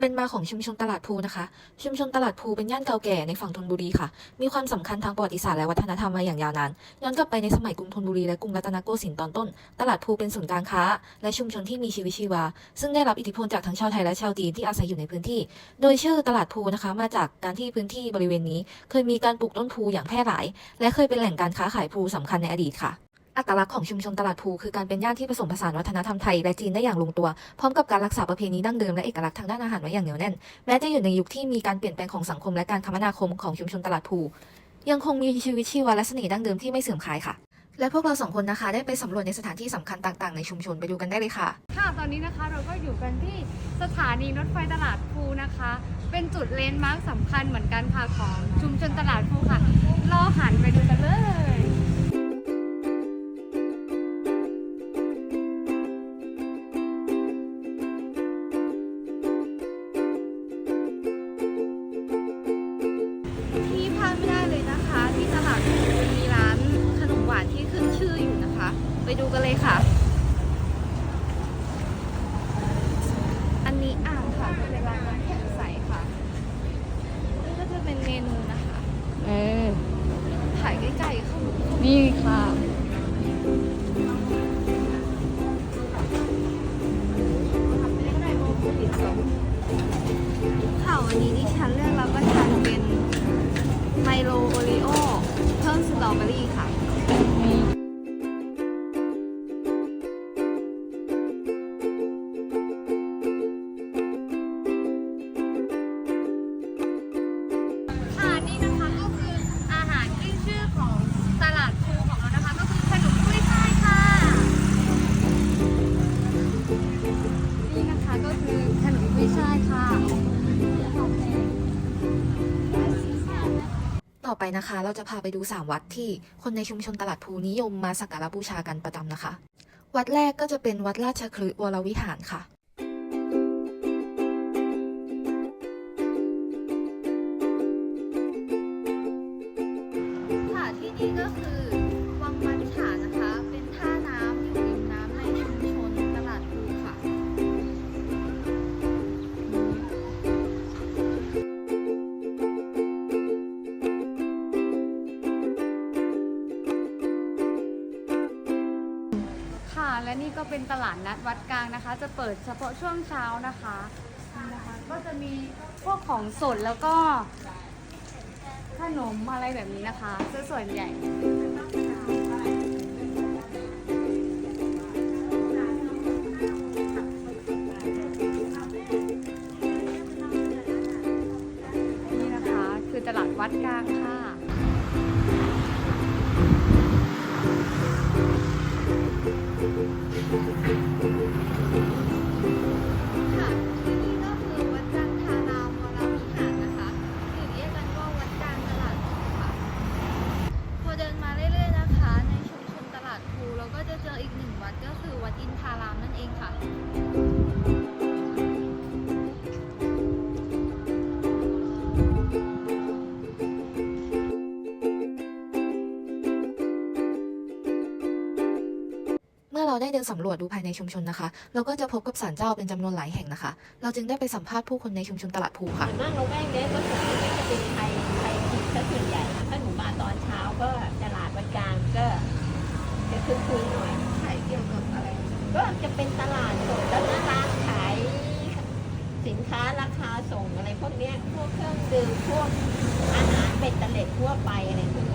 เป็นมาของชุมชนตลาดภูนะคะ ชุมชนตลาดภูเป็นย่านเก่าแก่ในฝั่งธนบุรีค่ะ มีความสำคัญทางประวัติศาสตร์และวัฒนธรรมมาอย่างยาวนาน ย้อนกลับไปในสมัยกรุงธนบุรีและกรุงรัตนโกสินทร์ตอนต้น ตลาดภูเป็นศูนย์การค้า และชุมชนที่มีชีวิตชีวา ซึ่งได้รับอิทธิพลจากทั้งชาวไทยและชาวจีนที่อาศัยอยู่ในพื้นที่ โดยชื่อตลาดภูนะคะมาจากการที่พื้นที่บริเวณนี้ เคยมีการปลูกต้นภูอย่างแพร่หลาย และเคยเป็นแหล่งการค้าขายภูสำคัญในอดีตค่ะ อัตลักษณ์ของชุมชนตลาดภูคือการเป็นย่านที่ผสมผสานวัฒนธรรมไทยและจีนได้อย่างลงตัว พร้อมกับการรักษาประเพณีดั้งเดิมและเอกลักษณ์ทางด้านอาหารไว้อย่างเหนียวแน่น แม้จะอยู่ในยุคที่มีการเปลี่ยนแปลงของสังคมและการคมนาคมของชุมชนตลาดภูยังคงมีชีวิตชีวาและเสน่ห์ดั้งเดิมที่ไม่เสื่อมคลายค่ะ และพวกเราสองคนนะคะได้ไปสำรวจในสถานที่สำคัญต่างๆ ในชุมชนไปดูกันได้เลยค่ะ ค่ะตอนนี้นะคะเราก็อยู่กันที่สถานีรถไฟตลาดภูนะคะ เป็นจุดเลนด์มาร์คสำคัญเหมือนกันค่ะของชุมชนตลาดภูค่ะรอ นนี้ดิฉันเลือกรับประทานเป็นไมโลโอรีโอเพิ่มสตรอเบอรี่ค่ะค่ะนี่นะคะก็คืออาหารขึ้นชื่อของตลาดภูของเรานะคะก็คือขนมกุ้ยช่ายค่ะ นี่นะคะก็คือขนมกุ้ยช่ายค่ะ ต่อไปนะคะ เราจะพาไปดู 3 วัดที่คนในชุมชนตลาดภูนิยมมาสักการะบูชากันประจำนะคะ วัดแรกก็จะเป็นวัดราชคลึวรวิหารค่ะ และนี่ก็เป็นตลาดนัดวัดกลางนะคะ จะเปิดเฉพาะช่วงเช้านะคะนะคะ ก็จะมีพวกของสดแล้วก็ขนมอะไรแบบนี้นะคะซะส่วนใหญ่นี่นะคะ คือตลาดวัดกลางค่ะ ได้เดินสำรวจดูภายในชุมชนนะคะ เราก็จะพบกับศาลเจ้าเป็นจำนวนหลายแห่งนะคะ เราจึงได้ไปสัมภาษณ์ผู้คนในชุมชนตลาดภูค่ะส่วนมากเราแวกเนี้ยก็ส่วนใหญ่ก็จะเป็นไทยไทยผิดซะส่วนใหญ่ถ้าหนูมาตอนเช้าก็ตลาดวันกลางก็จะคึกคืนหน่อยขายเกี่ยวกับอะไร ก็จะเป็นตลาดสดแล้วนะร้านขายสินค้าราคาส่งอะไรพวกเนี้ยพวกเครื่องดื่มพวกอาหารเบ็ดเล็ดทั่วไปอะไรพวก